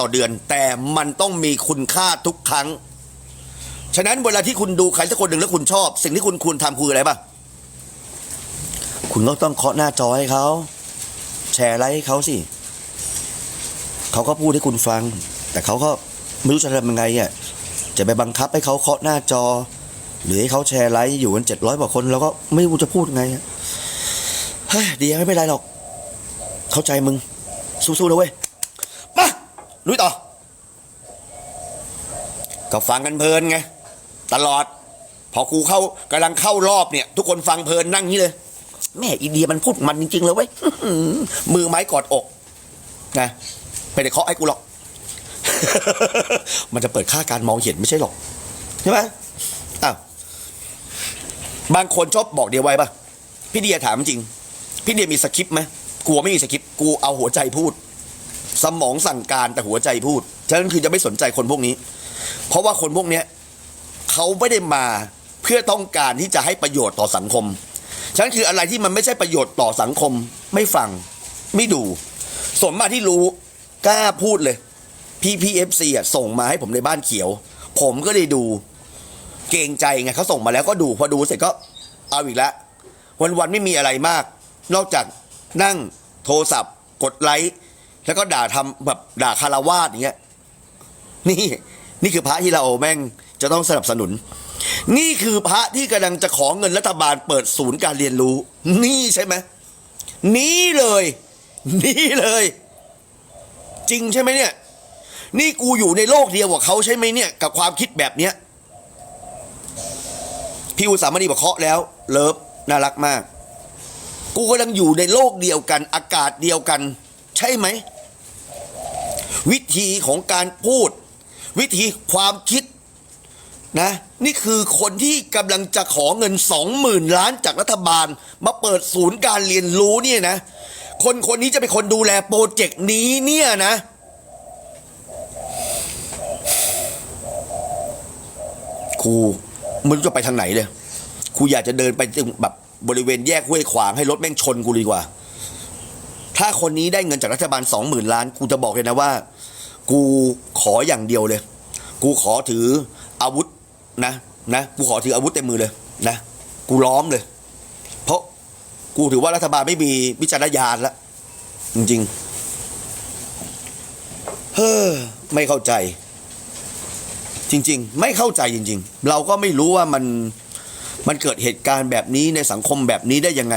ต่อเดือน แต่มันต้องมีคุณค่าทุกครั้ง ฉะนั้นเวลาที่คุณดูใครสักคนหนึ่งแล้วคุณชอบ สิ่งที่คุณควรทำคืออะไรปะคุณก็ต้องเคาะหน้าจอให้เขาแชร์ไลค์ให้เขาสิเขาก็พูดให้คุณฟัง แต่เขาก็ไม่รู้จะทำยังไงอะจะไปบังคับให้เขาเคาะหน้าจอ หรือให้เขาแชร์ไลค์อยู่กันเจ็ดร้อยกว่าคนแล้วก็ไม่รู้จะพูดไงอะเฮ้ยดีไม่เป็นไรหรอก เข้าใจมึงสู้ๆนะเว้ย ลุยต่อ ก็ฟังกันเพลินไง ตลอด พอกูเข้ากำลังเข้ารอบเนี่ย ทุกคนฟังเพลินนั่งนี้เลย แม่อีเดียมันพูดมันจริง ๆ เลยเว้ยมือไม้กอดอกนะไม่ได้เคาะให้กูหรอก มันจะเปิดค่าการมองเห็นไม่ใช่หรอก ใช่ไหมอ้าวบางคนชอบบอกเดียวไว้ป่ะ พี่เดียถามจริง พี่เดียมีสคริปต์ไหมกลัวไม่มีสคริปต์กูเอาหัวใจพูด สมองสั่งการแต่หัวใจพูด ฉะนั้นคือจะไม่สนใจคนพวกนี้ เพราะว่าคนพวกเนี้ยเขาไม่ได้มาเพื่อต้องการที่จะให้ประโยชน์ต่อสังคม ฉะนั้นคืออะไรที่มันไม่ใช่ประโยชน์ต่อสังคม ไม่ฟัง ไม่ดู สมมาที่รู้กล้าพูดเลยพี่พีเอฟซีอะส่งมาให้ผมในบ้านเขียว ผมก็เลยดู เกรงใจไงเขาส่งมาแล้วก็ดูพอดูเสร็จก็เอาอีกแล้ววันๆไม่มีอะไรมาก นอกจากนั่งโทรศัพท์ กดไลค์ แล้วก็ด่าทำแบบด่าคารวาสอย่างเงี้ย นี่นี่คือพระที่เราแม่งจะต้องสนับสนุน นี่คือพระที่กำลังจะขอเงินรัฐบาลเปิดศูนย์การเรียนรู้ นี่ใช่ไหมนี่เลย นี่เลย จริงใช่ไหมเนี่ย นี่กูอยู่ในโลกเดียวกับเขาใช่ไหมเนี่ย กับความคิดแบบเนี้ยพี่อุตสามณีบอกเคาะแล้ว เลิฟน่ารักมาก กูกำลังอยู่ในโลกเดียวกัน อากาศเดียวกัน ใช่ไหม วิธีของการพูด วิธีความคิดนะนี่คือคนที่กำลังจะขอเงินสองหมื่นล้านจากรัฐบาล มาเปิดศูนย์การเรียนรู้เนี่ยนะ คนคนนี้จะเป็นคนดูแลโปรเจกต์นี้เนี่ยนะ ครูมึงจะไปทางไหนเลยครูอยากจะเดินไปตรงแบบบริเวณแยกห้วยขวางให้รถแม่งชนกูดีกว่า ถ้าคนนี้ได้เงินจากรัฐบาลสองหมื่นล้านกูจะบอกเลยนะว่า กูขออย่างเดียวเลย กูขอถืออาวุธนะนะกูขอถืออาวุธเต็มมือเลยนะกูล้อมเลย เพราะกูถือว่ารัฐบาลไม่มีวิจารณญาณแล้วจริงๆเฮ้อไม่เข้าใจ จริง ๆ ไม่เข้าใจจริง ๆ เราก็ไม่รู้ว่ามันมันเกิดเหตุการณ์แบบนี้ในสังคมแบบนี้ได้ยังไง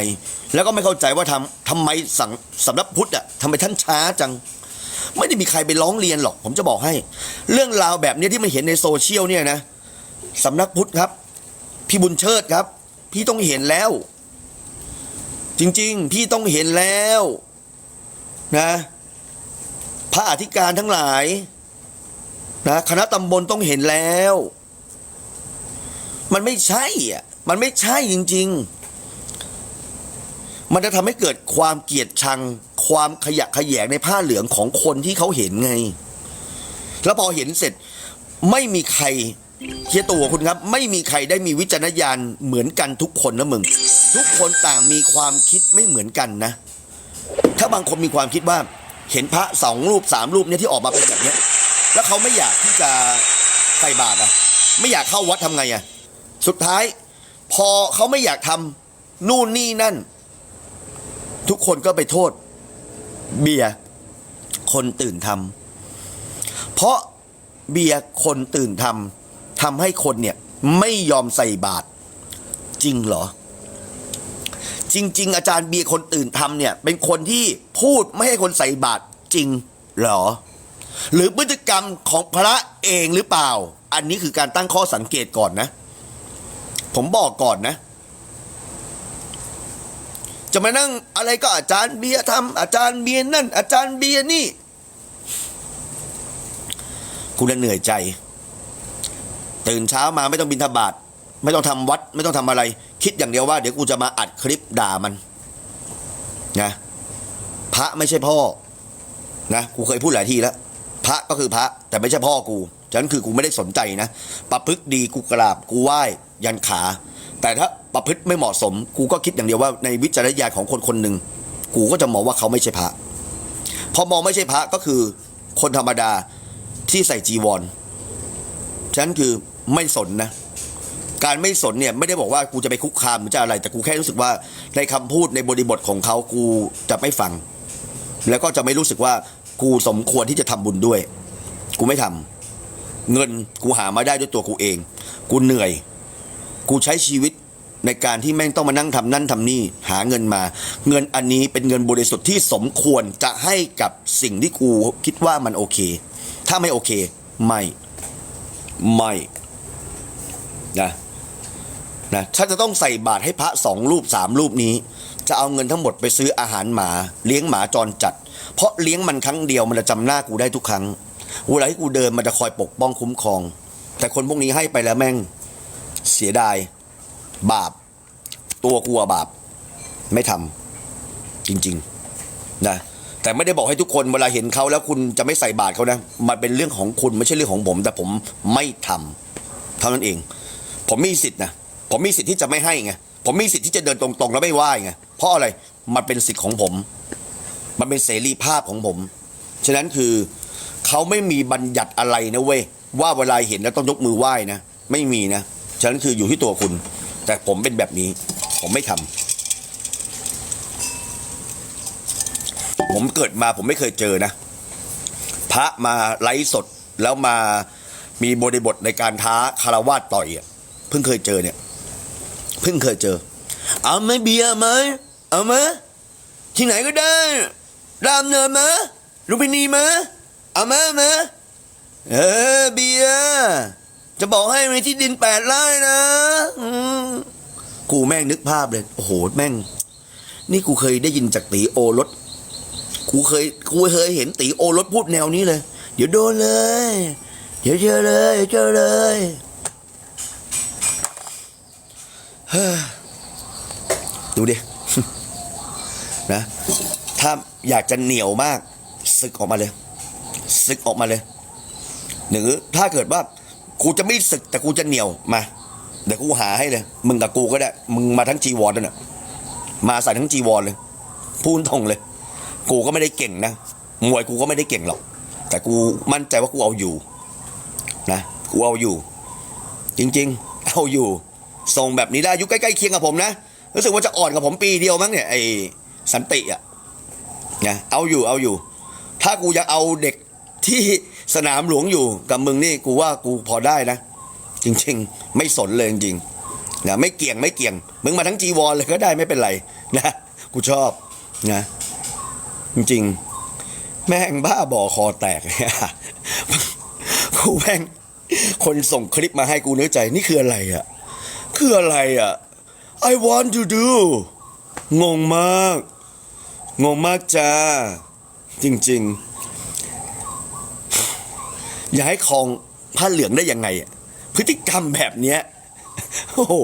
แล้วก็ไม่เข้าใจว่าทำทำไมสังสำนักพุทธอะทำไมท่านช้าจัง ไม่ได้มีใครไปร้องเรียนหรอก ผมจะบอกให้ เรื่องราวแบบนี้ที่มันเห็นในโซเชียลเนี่ยนะสำนักพุทธครับ พี่บุญเชิดครับ พี่ต้องเห็นแล้ว จริงๆ พี่ต้องเห็นแล้วนะพระอธิการทั้งหลายนะคณะตำบลต้องเห็นแล้ว มันไม่ใช่อะมันไม่ใช่จริง ๆ มันจะทำให้เกิดความเกลียดชัง ความขยะขยงในผ้าเหลืองของคนที่เขาเห็นไง แล้วพอเห็นเสร็จไม่มีใครเฮียตัวคุณครับ ไม่มีใครได้มีวิจารณญาณเหมือนกันทุกคนนะมึง ทุกคนต่างมีความคิดไม่เหมือนกันนะ ถ้าบางคนมีความคิดว่า เห็นพระสองรูปสามรูปเนี่ยที่ออกมาเป็นแบบนี้แล้วเขาไม่อยากที่จะใส่บาตรอะ ไม่อยากเข้าวัดทำไงอะสุดท้าย พอเขาไม่อยากทำนู่นนี่นั่น ทุกคนก็ไปโทษ เบียร์คนตื่นทำเพราะเบียร์คนตื่นทำทำให้คนเนี่ยไม่ยอมใส่บาตรจริงเหรอ จริง ๆ อาจารย์เบียร์คนตื่นทำเนี่ย เป็นคนที่พูดไม่ให้คนใส่บาตรจริงเหรอ หรือพฤติกรรมของพระเองหรือเปล่า อันนี้คือการตั้งข้อสังเกตก่อนนะ ผมบอกก่อนนะ จะมานั่งอะไรก็อาจารย์เบียร์ทำอาจารย์เบียร์นั่น อาจารย์เบียร์นี่กูจะเหนื่อยใจ ตื่นเช้ามาไม่ต้องบินทบาทไม่ต้องทำวัด ไม่ต้องทำอะไร คิดอย่างเดียวว่าเดี๋ยวกูจะมาอัดคลิปด่ามันนะพระไม่ใช่พ่อนะกูเคยพูดหลายทีแล้ว พระก็คือพระแต่ไม่ใช่พ่อกูฉะนั้นคือกูไม่ได้สนใจนะประพฤติดีกูกราบกูไหว้ยันขา แต่ถ้าประพฤติไม่เหมาะสม กูก็คิดอย่างเดียวว่าในวิจารณญาณของคนคนหนึ่งกูก็จะมองว่าเขาไม่ใช่พระพอมองไม่ใช่พระก็คือคนธรรมดาที่ใส่จีวรฉะนั้นคือไม่สนนะการไม่สนเนี่ยไม่ได้บอกว่ากูจะไปคุกคามหรือจะอะไร แต่กูแค่รู้สึกว่าในคำพูดในบริบทของเขากูจะไม่ฟัง แล้วก็จะไม่รู้สึกว่ากูสมควรที่จะทำบุญด้วย กูไม่ทำเงินกูหามาได้ด้วยตัวกูเอง กูเหนื่อย กูใช้ชีวิตในการที่แม่งต้องมานั่งทำนั่นทำนี่หาเงินมา เงินอันนี้เป็นเงินบริสุทธิ์ที่สมควรจะให้กับสิ่งที่กูคิดว่ามันโอเค ถ้าไม่โอเค ไม่ไม่นะนะถ้าจะต้องใส่บาตรให้พระสองรูปสามรูปนี้ จะเอาเงินทั้งหมดไปซื้ออาหารหมา เลี้ยงหมาจรจัด เพราะเลี้ยงมันครั้งเดียวมันจะจำหน้ากูได้ทุกครั้งเวลาที่กูเดินมันจะคอยปกป้องคุ้มครอง แต่คนพวกนี้ให้ไปแล้วแม่ง เสียดาย บาป ตัวกลัวบาป ไม่ทำจริง ๆ นะ แต่ไม่ได้บอกให้ทุกคนเวลาเห็นเขาแล้วคุณจะไม่ใส่บาตรเขานะ มันเป็นเรื่องของคุณไม่ใช่เรื่องของผม แต่ผมไม่ทำเท่านั้นเอง ผมมีสิทธินะผมมีสิทธิ์ที่จะไม่ให้ไงผมมีสิทธิ์ที่จะเดินตรงๆแล้วไม่ไหว้ไงเพราะอะไรมันเป็นสิทธิ์ของผม มันเป็นเสรีภาพของผม ฉะนั้นคือเขาไม่มีบัญญัติอะไรนะเว้ยว่าเวลาเห็นแล้วต้องยกมือไหว้นะ ไม่มีนะ ฉะนั้นคืออยู่ที่ตัวคุณ แต่ผมเป็นแบบนี้ ผมไม่ทำผมเกิดมาผมไม่เคยเจอนะ พระมาไลฟ์สดแล้วมามีบริบทในการท้าคารวาสต่อยอะเพิ่งเคยเจอเนี่ย เพิ่งเคยเจอ เอาไหมเบียร์ไหมเอาไหมที่ไหนก็ได้รามเนินมาลุมพินีมาเอาไหมามเออเบียร์ จะบอกให้ในที่ดินแปดไร่นะกูแม่งนึกภาพเลย โอ้โห แม่ง นี่กูเคยได้ยินจากตีโอรสกูเคยกูเคยเห็นตีโอรสพูดแนวนี้เลย เดี๋ยวโดนเลย เดี๋ยวเจอเลยเดี๋ยวเจอเลยดูดิ นะ ถ้าอยากจะเหนียวมากศึกออกมาเลยศึกออกมาเลย หรือถ้าเกิดว่า กูจะไม่ศึกแต่กูจะเหนียวมาเดี๋ยวกูหาให้เลย มึงกับกูก็ได้ มึงมาทั้งจีวรนั่นน่ะมาใส่ทั้งจีวรเลย พูดตรงเลย กูก็ไม่ได้เก่งนะมวยกูก็ไม่ได้เก่งหรอก แต่กูมั่นใจว่ากูเอาอยู่ นะกูเอาอยู่ จริง ๆ เอาอยู่ทรงแบบนี้ได้อายุใกล้ๆเคียงกับผมนะรู้สึกว่าจะอ่อนกับผมปีเดียวมั้งเนี่ยไอ้สันติอะนะเอาอยู่เอาอยู่ ถ้ากูยังเอาเด็กที่ สนามหลวงอยู่กับมึงนี่กูว่ากูพอได้นะ จริง ๆ ไม่สนเลยจริงๆนะไม่เกี่ยงไม่เกี่ยง มึงมาทั้งจีวรเลยก็ได้ไม่เป็นไรนะกูชอบนะจริงๆแม่งบ้าบอคอแตกกูแม่งคนส่งคลิปมาให้กูเนื้อใจนี่คืออะไรอะคืออะไรอะ I want to do งงมาก งงมากจ้า จริง ๆ อย่าให้คลองผ้าเหลืองได้ยังไง พฤติกรรมแบบเนี้ยโอ้โห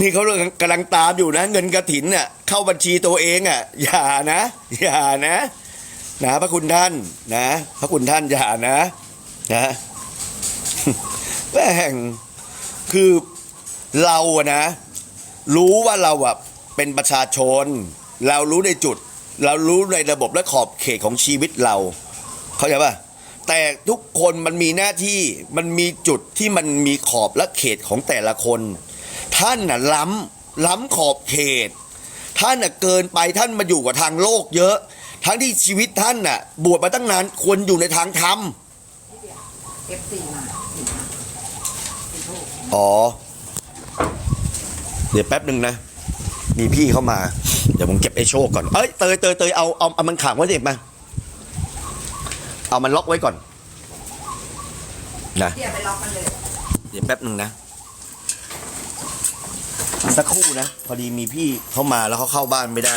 นี่เขากำลังตามอยู่นะ เงินกระถินเน่ะเข้าบัญชีตัวเองอะ อย่านะ อย่านะ นะพระคุณท่านนะ พระคุณท่านอย่านะ นะแม่งคือเราอะนะ รู้ว่าเราอะเป็นประชาชน เรารู้ในจุด เรารู้ในระบบและขอบเขตของชีวิตเรา เข้าใจป่ะ แต่ทุกคนมันมีหน้าที่มันมีจุดที่มันมีขอบและเขตของแต่ละคน ท่านน่ะล้ำล้ำขอบเขต ท่านน่ะเกินไปท่านมาอยู่กับทางโลกเยอะ ทั้งที่ชีวิตท่านน่ะ บวชมาตั้งนานควรอยู่ในทางธรรมเอฟซีมาอ๋อ เดี๋ยวแป๊บหนึ่งนะ มีพี่เข้ามา เดี๋ยวผมเก็บไอ้โชคก่อน เอ้ยเตยเตยเตยเอาเอาเอามันขังไว้เด็มา เอามันล็อกไว้ก่อนนะเดี๋ยวไปล็อกมันเลย เดี๋ยวแป๊บหนึ่งนะ สักครู่นะ พอดีมีพี่เข้ามาแล้วเขาเข้าบ้านไม่ได้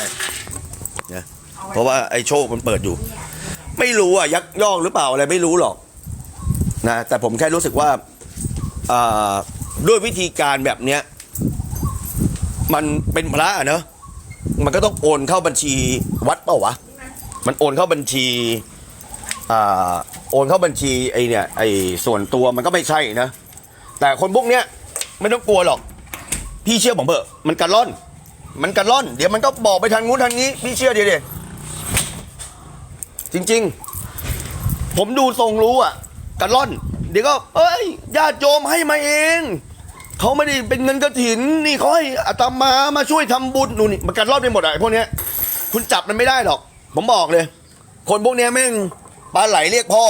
นะเพราะว่าไอ้โชคมันเปิดอยู่ ไม่รู้อะยักยอกหรือเปล่าอะไรไม่รู้หรอกนะแต่ผมแค่รู้สึกว่าอ่าด้วยวิธีการแบบเนี้ยมันเป็นพระอะเนอะมันก็ต้องโอนเข้าบัญชีวัดเปล่าวะ มันโอนเข้าบัญชีอ่า โอนเข้าบัญชีไอเนี่ยไอส่วนตัวมันก็ไม่ใช่นะ แต่คนพวกเนี้ยไม่ต้องกลัวหรอก พี่เชื่อผมเถอะมันกระล่อน มันกระล่อน เดี๋ยวมันก็บอกไปทางนู้นทางนี้ พี่เชื่อเดี๋ยวเดี๋ยวจริง ๆ ผมดูทรงรู้อะกันล่อน เดี๋ยวก็ เอ้ยญาติโยมให้มาเองเขาไม่ได้เป็นเงินกระถินนี่เขาให้อาตมามาช่วยทำบุญนู่นนี่มันกันล่อนไปหมดอะไอ้พวกเนี้ย คุณจับมันไม่ได้หรอก ผมบอกเลย คนพวกเนี้ยแม่ง ปลาไหลเรียกพ่อ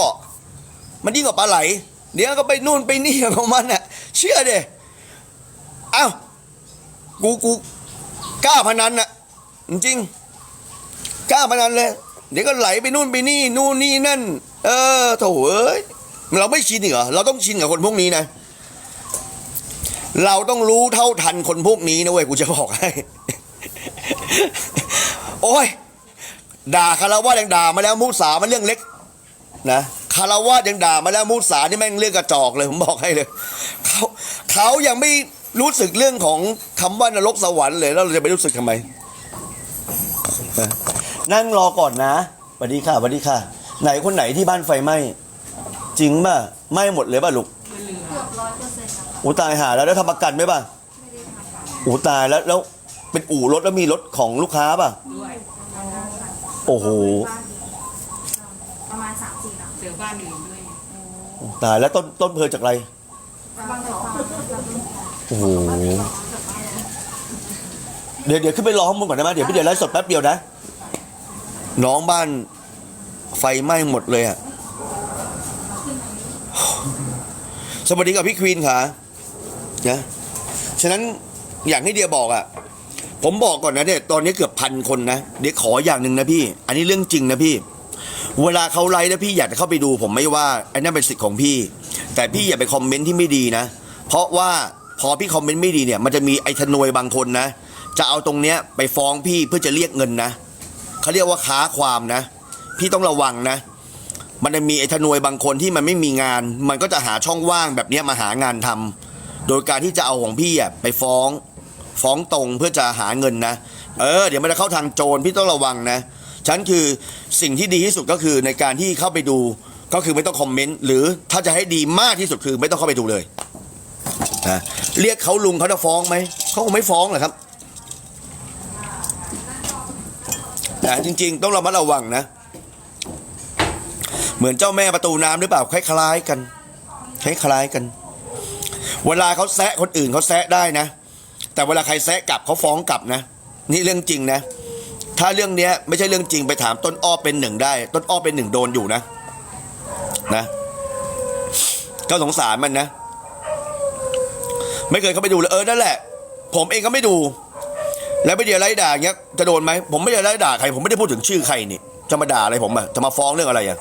มันยิ่งกว่าปลาไหล เดี๋ยวก็ไปนู่นไปนี่ของมันอะ เชื่อเด้อ้าวกูกูกล้าพนันอะ จริงกล้าพนันเลย เดี๋ยวก็ไหลไปนู่นไปนี่นู่นนี่นั่น เออโถเอ้ยเราไม่ชินเหรอเราต้องชินกับคนพวกนี้นะ เราต้องรู้เท่าทันคนพวกนี้นะเว้ยกูจะบอกให้ โอ้ยด่าคารวะยังด่ามาแล้วมุสามันเรื่องเล็ก นะคารวะยังด่ามาแล้วมุสานี่แม่งเรื่องกระจอกเลยผมบอกให้เลยเขาเขายังไม่รู้สึกเรื่องของคำว่านรกสวรรค์เลยแล้วเราจะไปรู้สึกทำไมนะนั่งรอก่อนนะสวัสดีค่ะสวัสดีค่ะ ไหนคนไหนที่บ้านไฟไหม้จริงป่ะไหม้หมดเลยป่ะลูกเกือบร้อยเปอร์เซ็นต์ครับอูตายหาแล้วแล้วทำประกันไหมป่ะไม่ได้ทำครับอูตายแล้วแล้วเป็นอู่รถแล้วมีรถของลูกค้าป่ะด้วยโอ้โห ประมาณสาม สี่หลังเจอบ้านอื่นด้วยตายแล้วต้นต้นเพลิงจากอะไรบางสองโอ้โหเดี๋ยวเดี๋ยวขึ้นไปรอข้างบนก่อนได้ไหมเดี๋ยวพี่เดี๋ยวไลฟ์สดแป๊บเดียวนะ น้องบ้านไฟไหม้หมดเลยอะสวัสดีกับพี่ควีนค่ะนะฉะนั้นอย่างที่เดียบอกอะ ผมบอกก่อนนะเด็ตอนนี้เกือบพันคนนะ เดี๋ยวขออย่างหนึ่งนะพี่ อันนี้เรื่องจริงนะพี่ เวลาเขาไลฟ์นะพี่อยากจะเข้าไปดูผมไม่ว่าไอ้นั่นเป็นสิทธิ์ของพี่ แต่พี่อย่าไปคอมเมนต์ที่ไม่ดีนะ เพราะว่าพอพี่คอมเมนต์ไม่ดีเนี่ย มันจะมีไอ้ทนวยบางคนนะ จะเอาตรงเนี้ยไปฟ้องพี่เพื่อจะเรียกเงินนะเขาเรียกว่าค้าความนะ พี่ต้องระวังนะ มันจะมีไอ้ทนวยบางคนที่มันไม่มีงาน มันก็จะหาช่องว่างแบบเนี้ยมาหางานทำโดยการที่จะเอาของพี่อะไปฟ้อง ฟ้องตรงเพื่อจะหาเงินนะ เออ เดี๋ยวมันจะเข้าทางโจรพี่ต้องระวังนะ ฉันคือสิ่งที่ดีที่สุดก็คือในการที่เข้าไปดูก็คือไม่ต้องคอมเมนต์หรือถ้าจะให้ดีมากที่สุดคือไม่ต้องเข้าไปดูเลยนะเรียกเขาลุงเขาจะฟ้องไหมเขาคงไม่ฟ้องหรอกครับแต่จริง ๆ ต้องระมัดระวังนะ เหมือนเจ้าแม่ประตูน้ำหรือเปล่าคล้ายๆกันคล้ายๆกัน เวลาเขาแซะคนอื่นเขาแซะได้นะ แต่เวลาใครแซะกลับเขาฟ้องกลับนะ นี่เรื่องจริงนะ ถ้าเรื่องเนี้ยไม่ใช่เรื่องจริงไปถามต้นอ้อเป็นหนึ่งได้ ต้นอ้อเป็นหนึ่งโดนอยู่นะ นะก็สงสารมันนะ ไม่เคยเข้าไปดูเลยเออนั่นแหละ ผมเองก็ไม่ดู แล้วไปเดียวไล่ด่าเงี้ยจะโดนไหมผมไม่ได้ไล่ด่าใครผมไม่ได้พูดถึงชื่อใครนี่จะมาด่าอะไรผมอะจะมาฟ้องเรื่องอะไรอะ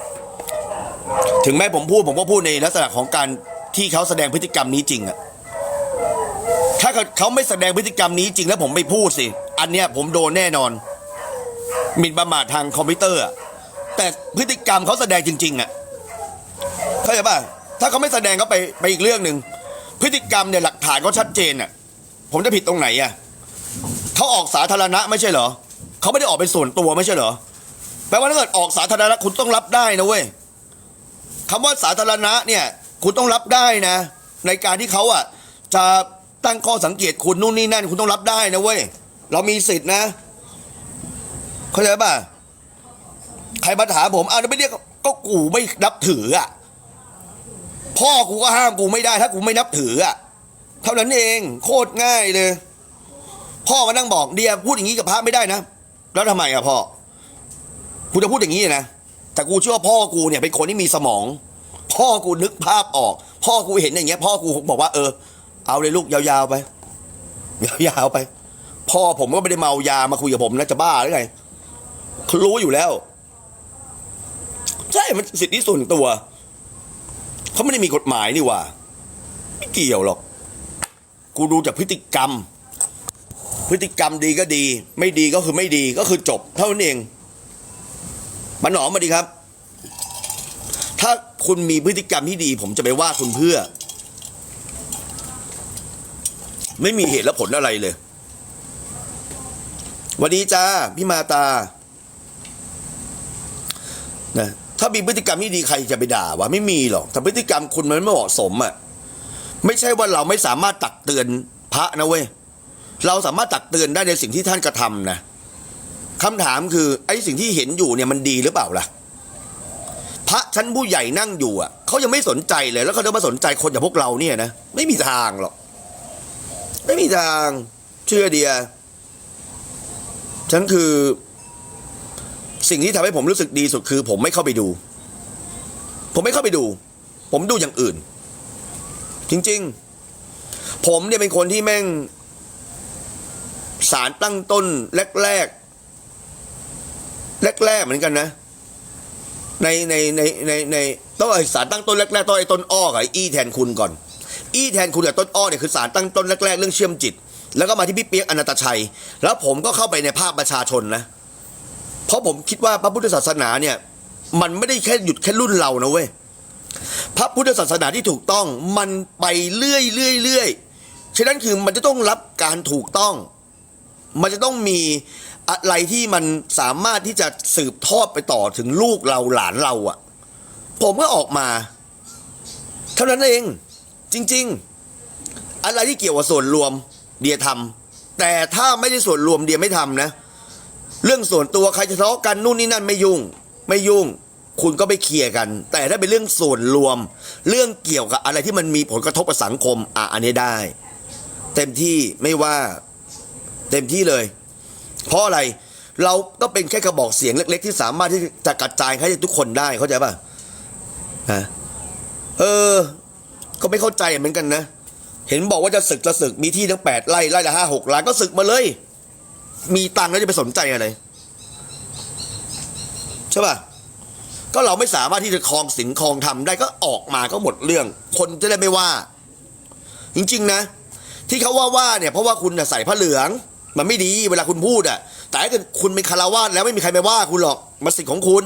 ถึงแม้ผมพูดผมก็พูดในลักษณะของการที่เขาแสดงพฤติกรรมนี้จริงอะถ้าเขาไม่แสดงพฤติกรรมนี้จริงแล้วผมไม่พูดสิ อันเนี้ยผมโดนแน่นอน หมิ่นประมาททางคอมพิวเตอร์อะแต่พฤติกรรมเขาแสดงจริง ๆอะเข้าใจป่ะถ้าเขาไม่แสดงก็ไปไปอีกเรื่องหนึ่งพฤติกรรมเนี่ยหลักฐานเขาชัดเจนอะ ผมจะผิดตรงไหนอะเขาออกสาธารณะไม่ใช่เหรอเขาไม่ได้ออกเป็นส่วนตัวไม่ใช่เหรอแปลว่าถ้าเกิดออกสาธารณะคุณต้องรับได้นะเว้ยคำว่าสาธารณะเนี่ย คุณต้องรับได้นะ ในการที่เขาอะจะตั้งข้อสังเกตคุณนู่นนี่นั่น คุณต้องรับได้นะเว้ยเรามีสิทธินะ เข้าใจป่ะใครมาถามผมอ้าวไม่เรียกก็กูไม่นับถืออะพ่อกูก็ห้ามกูไม่ได้ถ้ากูไม่นับถืออะเท่านั้นเองโคตรง่ายเลย พ่อมานั่งบอกเดียพูดอย่างนี้กับพระไม่ได้นะแล้วทำไมอะพ่อกูจะพูดอย่างนี้นะแต่กูเชื่อว่าพ่อกูเนี่ยเป็นคนที่มีสมอง พ่อกูนึกภาพออก พ่อกูเห็นอย่างเงี้ย พ่อกูบอกว่าเออ เอาเลยลูกยาวๆไปยาวๆไป พ่อผมก็ไม่ได้เมายามาคุยกับผมนะจะบ้าหรือไง รู้อยู่แล้ว ใช่มันสิทธิส่วนตัว เขาไม่ได้มีกฎหมายนี่ว่า ไม่เกี่ยวหรอก กูดูจากพฤติกรรม พฤติกรรมดีก็ดี ไม่ดีก็คือไม่ดีก็คือจบ เท่านั้นเองมันหนอมมาดีครับ ถ้าคุณมีพฤติกรรมที่ดี ผมจะไปว่าคุณเพื่อ ไม่มีเหตุและผลอะไรเลยวันดีจ้า พี่มาตา นะถ้ามีพฤติกรรมที่ดีใครจะไปด่าวะไม่มีหรอกแต่พฤติกรรมคุณมันไม่เหมาะสมอะ่ะไม่ใช่ว่าเราไม่สามารถตักเตือนพระนะเว้ยเราสามารถตักเตือนได้ในสิ่งที่ท่านกระทำนะคำถามคือไอ้สิ่งที่เห็นอยู่เนี่ยมันดีหรือเปล่าล่ะ พระชั้นผู้ใหญ่นั่งอยู่อะเขายังไม่สนใจเลย แล้วเขาจะมาสนใจคนอย่างพวกเราเนี่ยนะไม่มีทางหรอกไม่มีทางเชื่อเดียฉันคือ สิ่งที่ทำให้ผมรู้สึกดีสุดคือ ผมไม่เข้าไปดู ผมไม่เข้าไปดู ผมดูอย่างอื่น จริง ๆ ผมเนี่ยเป็นคนที่แม่ง สารตั้งต้นแรกๆแรกๆเหมือนกันนะ ในในในในในต้องไอสารตั้งต้นแรกๆต้องไอ้ต้นอ้อกับไออี้แทนคุณก่อน อี้แทนคุณกับต้นอ้อเนี่ยคือสารตั้งต้นแรกๆเรื่องเชื่อมจิต แล้วก็มาที่พี่เปียกอนันตชัย แล้วผมก็เข้าไปในภาคประชาชนนะ เพราะผมคิดว่าพระพุทธศาสนาเนี่ยมันไม่ได้แค่หยุดแค่รุ่นเรานะเว้ยพระพุทธศาสนาที่ถูกต้องมันไปเรื่อยเรื่อยเรื่อยฉะนั้นคือมันจะต้องรับการถูกต้อง มันจะต้องมีอะไรที่มันสามารถที่จะสืบทอดไปต่อถึงลูกเราหลานเราอะ่ะ ผมก็ออกมา เท่านั้นเอง จริง ๆ อะไรที่เกี่ยวกับส่วนรวมเดียทำแต่ถ้าไม่ได้ส่วนรวมเดียไม่ทำนะ เรื่องส่วนตัวใครจะทะเลาะกันนู่นนี่นั่นไม่ยุ่ง ไม่ยุ่ง คุณก็ไปเคลียร์กัน แต่ถ้าเป็นเรื่องส่วนรวม เรื่องเกี่ยวกับอะไรที่มันมีผลกระทบกับสังคม อะอันนี้ได้ เต็มที่ไม่ว่า เต็มที่เลย เพราะอะไรเราก็เป็นแค่กระบอกเสียงเล็ก ๆ ที่สามารถที่จะกระจายให้ทุกคนได้เข้าใจป่ะฮะเออ ก็ไม่เข้าใจเหมือนกันนะ เห็นบอกว่าจะศึกจะศึกมีที่ทั้งแปดไร่ไร่ละห้าหกล้านก็ศึกมาเลย มีตังค์แล้วจะไปสนใจอะไรใช่ป่ะก็เราไม่สามารถที่จะคลองสินคลองทำได้ก็ออกมาก็หมดเรื่อง คนจะได้ไม่ว่า จริง ๆ นะ ที่เขาว่าว่าเนี่ยเพราะว่าคุณใส่ผ้าเหลือง มันไม่ดีเวลาคุณพูดอะแต่ถ้าเกิดคุณเป็นคารวาสแล้วไม่มีใครไปว่าคุณหรอกมันสิทธิ์ของคุณ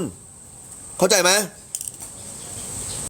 เข้าใจไหม